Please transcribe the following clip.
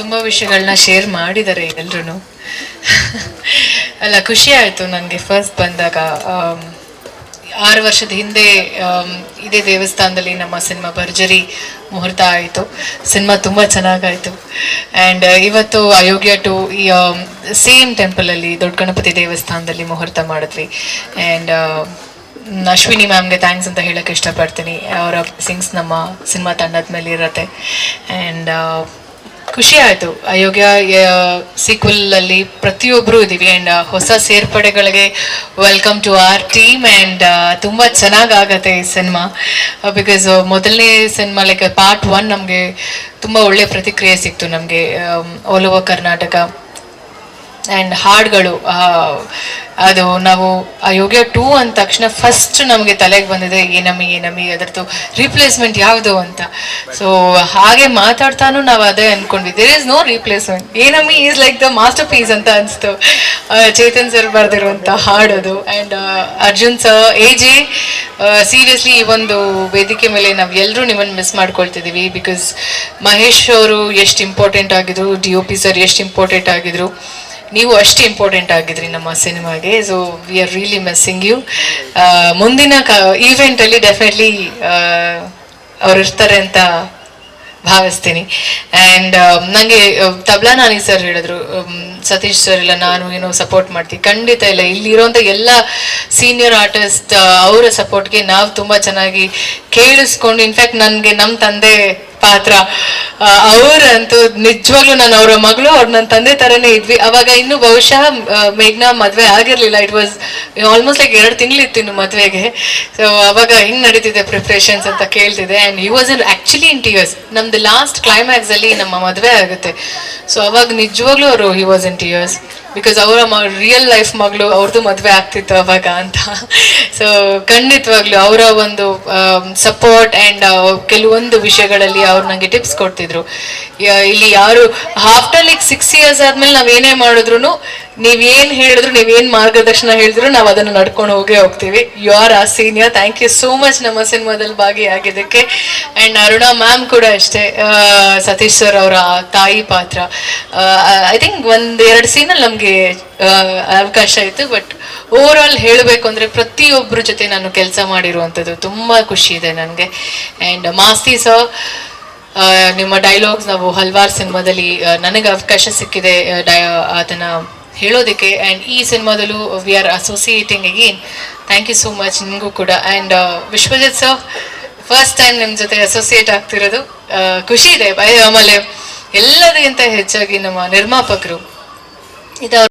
ತುಂಬ ವಿಷಯಗಳನ್ನ ಶೇರ್ ಮಾಡಿದ್ದಾರೆ ಎಲ್ರೂ ಅಲ್ಲ, ಖುಷಿ ಆಯಿತು ನನಗೆ ಫಸ್ಟ್ ಬಂದಾಗ ಆರು ವರ್ಷದ ಹಿಂದೆ ಇದೇ ದೇವಸ್ಥಾನದಲ್ಲಿ ನಮ್ಮ ಸಿನಿಮಾ ಭರ್ಜರಿ ಮುಹೂರ್ತ ಆಯಿತು. ಸಿನಿಮಾ ತುಂಬ ಚೆನ್ನಾಗಾಯಿತು. ಆ್ಯಂಡ್ ಇವತ್ತು ಅಯೋಗ್ಯ ಟು ಈ ಸೇಮ್ ಟೆಂಪಲಲ್ಲಿ ದೊಡ್ಡ ಗಣಪತಿ ದೇವಸ್ಥಾನದಲ್ಲಿ ಮುಹೂರ್ತ ಮಾಡಿದ್ವಿ. ಆ್ಯಂಡ್ ಅಶ್ವಿನಿ ಮ್ಯಾಮ್ಗೆ ಥ್ಯಾಂಕ್ಸ್ ಅಂತ ಹೇಳೋಕ್ಕೆ ಇಷ್ಟಪಡ್ತೀನಿ. ಅವರ ಸಿಂಗ್ಸ್ ನಮ್ಮ ಸಿನಿಮಾ ತಂಡದ ಮೇಲೆ ಇರತ್ತೆ. ಆ್ಯಂಡ್ ಖುಷಿ ಆಯಿತು ಅಯೋಗ್ಯ ಸೀಕ್ವಲಲ್ಲಿ ಪ್ರತಿಯೊಬ್ಬರು ಇದ್ದೀವಿ ಆ್ಯಂಡ್ ಹೊಸ ಸೇರ್ಪಡೆಗಳಿಗೆ welcome to our team and ತುಂಬ ಚೆನ್ನಾಗಾಗತ್ತೆ ಈ ಸಿನಿಮಾ ಬಿಕಾಸ್ ಮೊದಲನೇ ಸಿನಿಮಾ ಲೈಕ್ ಪಾರ್ಟ್ ಒನ್ ನಮಗೆ ತುಂಬ ಒಳ್ಳೆ ಪ್ರತಿಕ್ರಿಯೆ ಸಿಕ್ತು ನಮಗೆ ಆಲ್ ಓವರ್ ಕರ್ನಾಟಕ ಆ್ಯಂಡ್ ಹಾಡುಗಳು ಅದು ನಾವು ಆ ಯೋಗ್ಯ ಟೂ ಅಂದ ತಕ್ಷಣ ಫಸ್ಟ್ ನಮಗೆ ತಲೆಗೆ ಬಂದಿದೆ ಏನಮ್ಮಿ ಏನಮ್ಮಿ ಅದರದ್ದು ರೀಪ್ಲೇಸ್ಮೆಂಟ್ ಯಾವುದು ಅಂತ. ಸೊ ಹಾಗೆ ಮಾತಾಡ್ತಾನು ನಾವು ಅದೇ ಅಂದ್ಕೊಂಡ್ವಿ ದೇರ್ ಇಸ್ ನೋ ರೀಪ್ಲೇಸ್ಮೆಂಟ್ ಏನಮ್ಮಿ is like the masterpiece ಅಂತ ಅನಿಸ್ತು. ಚೇತನ್ ಸರ್ ಬರೆದಿರುವಂಥ ಅದು. And Arjun sir A J seriously ಈ ಒಂದು ವೇದಿಕೆ ಮೇಲೆ ನಾವು ಎಲ್ಲರೂ ನಿಮ್ಮನ್ನು ಮಿಸ್ ಮಾಡ್ಕೊಳ್ತಿದ್ದೀವಿ ಬಿಕಾಸ್ ಮಹೇಶ್ ಅವರು ಎಷ್ಟು ಇಂಪಾರ್ಟೆಂಟ್ ಆಗಿದ್ರು ಡಿ ಒ ಪಿ ಸರ್ ಎಷ್ಟು ಇಂಪಾರ್ಟೆಂಟ್ ಆಗಿದ್ರು. ನೀವು ಅಷ್ಟು ಇಂಪಾರ್ಟೆಂಟ್ ಆಗಿದ್ರಿ ನಮ್ಮ ಸಿನಿಮಾಗೆ. So we are really missing you ಮುಂದಿನ ಈವೆಂಟಲ್ಲಿ ಡೆಫಿನೆಟ್ಲಿ ಅವ್ರು ಇರ್ತಾರೆ ಅಂತ ಭಾವಿಸ್ತೀನಿ. ಆ್ಯಂಡ್ ನನಗೆ ತಬ್ಲಾ ನಾನಿ ಸರ್ ಹೇಳಿದ್ರು ಸತೀಶ್ ಸರ್ ಇಲ್ಲ ನಾನು ಏನೋ ಸಪೋರ್ಟ್ ಮಾಡ್ತೀನಿ ಖಂಡಿತ ಇಲ್ಲ ಇಲ್ಲಿರೋಂಥ ಎಲ್ಲ ಸೀನಿಯರ್ ಆರ್ಟಿಸ್ಟ್ ಅವರ ಸಪೋರ್ಟ್ಗೆ ನಾವು ತುಂಬ ಚೆನ್ನಾಗಿ ಕೇಳಿಸ್ಕೊಂಡು ಇನ್ಫ್ಯಾಕ್ಟ್ ನನಗೆ ನಮ್ಮ ತಂದೆ ಪಾತ್ರ. ಅವರಂತೂ ನಿಜವಾಗ್ಲೂ ನಾನು ಅವರ ಮಗಳು, ಅವ್ರು ನನ್ನ ತಂದೆ ತರನೇ ಇದ್ವಿ. ಅವಾಗ ಇನ್ನು ಬಹುಶಃ ಮೇಘ್ನ ಮದುವೆ ಆಗಿರಲಿಲ್ಲ. ಇಟ್ ವಾಸ್ ಆಲ್ಮೋಸ್ಟ್ ಲೈಕ್ ಎರಡು ತಿಂಗಳಿತ್ತು ಇನ್ನು ಮದುವೆಗೆ. ಸೊ ಅವಾಗ ಹೆಂಗ್ ನಡೀತಿದೆ ಪ್ರಿಪ್ರೇಷನ್ಸ್ ಅಂತ ಕೇಳ್ತಿದೆ and you was in actually in tears ನಮ್ದು ಲಾಸ್ಟ್ ಕ್ಲೈಮ್ಯಾಕ್ಸಲ್ಲಿ ನಮ್ಮ ಮದುವೆ ಆಗುತ್ತೆ. ಸೊ ಅವಾಗ ನಿಜವಾಗ್ಲೂ ಅವರು he was in tears because ಅವರ ಮ ರಿಯಲ್ ಲೈಫ್ ಮಗಳು ಅವ್ರದ್ದು ಮದುವೆ ಆಗ್ತಿತ್ತು ಅವಾಗ ಅಂತ. ಸೊ ಖಂಡಿತವಾಗ್ಲೂ ಅವರ ಒಂದು ಸಪೋರ್ಟ್ ಆ್ಯಂಡ್ ಕೆಲವೊಂದು ವಿಷಯಗಳಲ್ಲಿ ಅವ್ರು ನನಗೆ ಟಿಪ್ಸ್ ಕೊಡ್ತಿದ್ರು. ಇಲ್ಲಿ ಯಾರು ಆಫ್ಟರ್ ಲೈಕ್ ಸಿಕ್ಸ್ ಇಯರ್ಸ್ ಆದಮೇಲೆ ನಾವ್ ಏನೇ ಮಾಡಿದ್ರು ನೀವೇನ್ ಹೇಳಿದ್ರು, ನೀವೇನು ಮಾರ್ಗದರ್ಶನ ಹೇಳಿದ್ರು, ನಾವು ಅದನ್ನ ನಡ್ಕೊಂಡು ಹೋಗೇ ಹೋಗ್ತೀವಿ. You are a senior thank you so much ನಮ್ಮ ಸಿನಿಮಾದಲ್ಲಿ ಭಾಗಿಯಾಗಿದ್ದಕ್ಕೆ. ಅಂಡ್ ಅರುಣಾ ಮ್ಯಾಮ್ ಕೂಡ ಅಷ್ಟೇ. ಸತೀಶ್ ಸರ್ ಅವರ ತಾಯಿ ಪಾತ್ರ. ಐ ಥಿಂಕ್ ಒಂದು ಎರಡು ಸೀನಲ್ಲಿ ನಮಗೆ ಅವಕಾಶ ಇತ್ತು. ಬಟ್ ಓವರ್ ಆಲ್ ಹೇಳಬೇಕು ಅಂದ್ರೆ ಪ್ರತಿಯೊಬ್ಬರ ಜೊತೆ ನಾನು ಕೆಲಸ ಮಾಡಿರುವಂಥದ್ದು ತುಂಬಾ ಖುಷಿ ಇದೆ ನನಗೆ. ಅಂಡ್ ಮಾಸ್ತಿ ಸರ್ ನಿಮ್ಮ ಡೈಲಾಗ್ಸ್ ನಾವು ಹಲವಾರು ಸಿನಿಮಾದಲ್ಲಿ ನನಗೆ ಅವಕಾಶ ಸಿಕ್ಕಿದೆ. ಡಯ ಅದನ್ನ ಹೇಳೋದಕ್ಕೆ ಆ್ಯಂಡ್ ಈ ಸಿನಿಮಾದಲ್ಲೂ we are associating again thank you so much ನಿಮಗೂ ಕೂಡ. And Vishwajit sir first time ನಿಮ್ಮ ಜೊತೆ ಅಸೋಸಿಯೇಟ್ ಆಗ್ತಿರೋದು ಖುಷಿ ಇದೆ. ಬೈ- ಆಮೇಲೆ ಎಲ್ಲದಕ್ಕಿಂತ ಹೆಚ್ಚಾಗಿ ನಮ್ಮ ನಿರ್ಮಾಪಕರು ಇದು